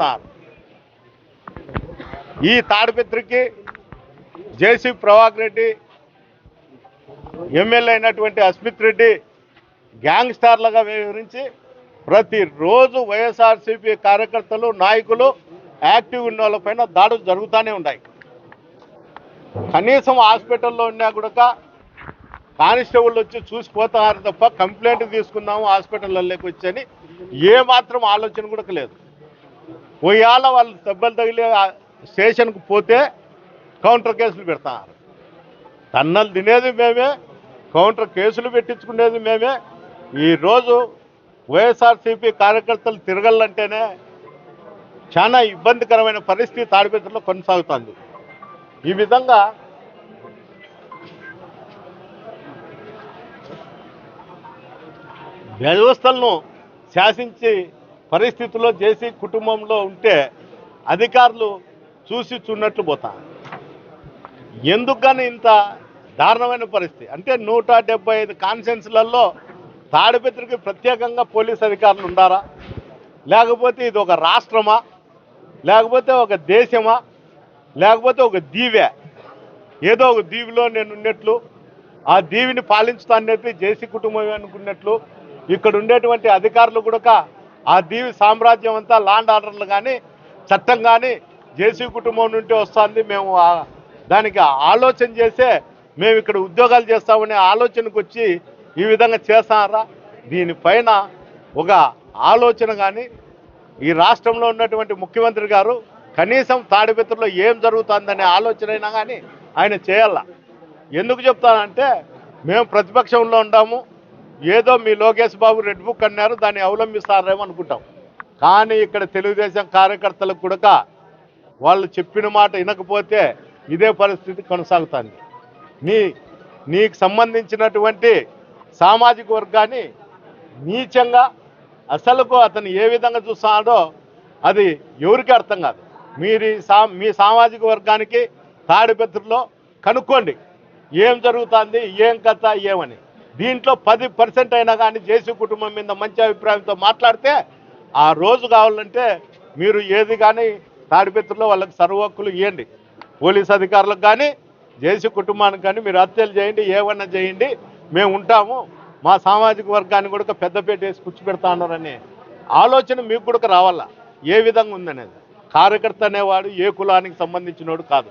Sir. ఈ తాడిపిత్రికి JC Prabhakar Reddy MLA అయినటువంటి అస్మిత్ రెడ్డి గ్యాంగ్స్టార్లుగా వివరించి ప్రతిరోజు వైఎస్ఆర్సీపీ కార్యకర్తలు నాయకులు యాక్టివ్ ఉన్న వాళ్ళపైన దాడులు జరుగుతూనే ఉన్నాయి. కనీసం హాస్పిటల్లో ఉన్నా కూడా కానిస్టేబుల్ వచ్చి చూసిపోతారు తప్ప కంప్లైంట్ తీసుకుందాము హాస్పిటల్లోకి వచ్చి అని ఏమాత్రం ఆలోచన కూడా లేదు. పోయాల వాళ్ళు దెబ్బలు తగిలి స్టేషన్కు పోతే కౌంటర్ కేసులు పెడతారు. తన్నలు తినేది మేమే కౌంటర్ కేసులు పెట్టించుకునేది మేమే. ఈరోజు వైఎస్ఆర్సీపీ కార్యకర్తలు తిరగలంటేనే చాలా ఇబ్బందికరమైన పరిస్థితి తాడిపత్రిలో కొనసాగుతుంది. ఈ విధంగా వ్యవస్థలను శాసించి పరిస్థితుల్లో చేసి కుటుంబంలో ఉంటే అధికారులు చూసి చూన్నట్లు పోతా. ఎందుకు కానీ ఇంత దారుణమైన పరిస్థితి? అంటే నూట డెబ్బై ఐదు కాన్సెన్స్లలో తాడిపత్రికి ప్రత్యేకంగా పోలీస్ అధికారులు ఉండారా? లేకపోతే ఇది ఒక రాష్ట్రమా? లేకపోతే ఒక దేశమా? లేకపోతే ఒక దీవే? ఏదో ఒక దీవిలో నేను ఉన్నట్లు ఆ దీవిని పాలించుతానైతే జేసీ కుటుంబం అనుకున్నట్లు ఇక్కడ ఉండేటువంటి అధికారులు కూడా ఆ దీవి సామ్రాజ్యం అంతా లాండ్ ఆర్డర్లు కానీ చట్టం కానీ జేసీ కుటుంబం నుండి వస్తుంది. మేము దానికి ఆలోచన చేసే మేము ఇక్కడ ఉద్యోగాలు చేస్తామనే ఆలోచనకు వచ్చి ఈ విధంగా చేస్తారా? దీనిపైన ఒక ఆలోచన కానీ ఈ రాష్ట్రంలో ఉన్నటువంటి ముఖ్యమంత్రి గారు కనీసం తాడిపత్రిలో ఏం జరుగుతుందనే ఆలోచన అయినా కానీ ఆయన చేయాల. ఎందుకు చెప్తానంటే మేము ప్రతిపక్షంలో ఉన్నాము. ఏదో మీ లోకేష్ బాబు రెడ్ బుక్ అన్నారు దాన్ని అవలంబిస్తారేమో అనుకుంటాం. కానీ ఇక్కడ తెలుగుదేశం కార్యకర్తలకు కూడా వాళ్ళు చెప్పిన మాట వినకపోతే ఇదే పరిస్థితి కొనసాగుతుంది. నీ నీకు సంబంధించినటువంటి సామాజిక వర్గాన్ని నీచంగా అసలుకు అతను ఏ విధంగా చూస్తున్నాడో అది ఎవరికి అర్థం కాదు. మీరు సా మీ సామాజిక వర్గానికి తాడిపత్రిలో కనుక్కోండి. ఏం జరుగుతుంది ఏం కథ ఏమని. దీంట్లో పది పర్సెంట్ అయినా కానీ జేసీ కుటుంబం మీద మంచి అభిప్రాయంతో మాట్లాడితే ఆ రోజు కావాలంటే మీరు ఏది కానీ తాడిపెత్తుల్లో వాళ్ళకి సర్వక్కులు ఇవ్వండి పోలీస్ అధికారులకు కానీ జేసీ కుటుంబానికి కానీ మీరు హత్యలు చేయండి ఏమన్నా చేయండి మేము ఉంటాము. మా సామాజిక వర్గాన్ని కూడా పెద్దపేట వేసి కూర్చోబెడతా ఉన్నారనే ఆలోచన మీకు కూడా రావాలా? ఏ విధంగా ఉందనేది? కార్యకర్త అనేవాడు ఏ కులానికి సంబంధించినోడు కాదు.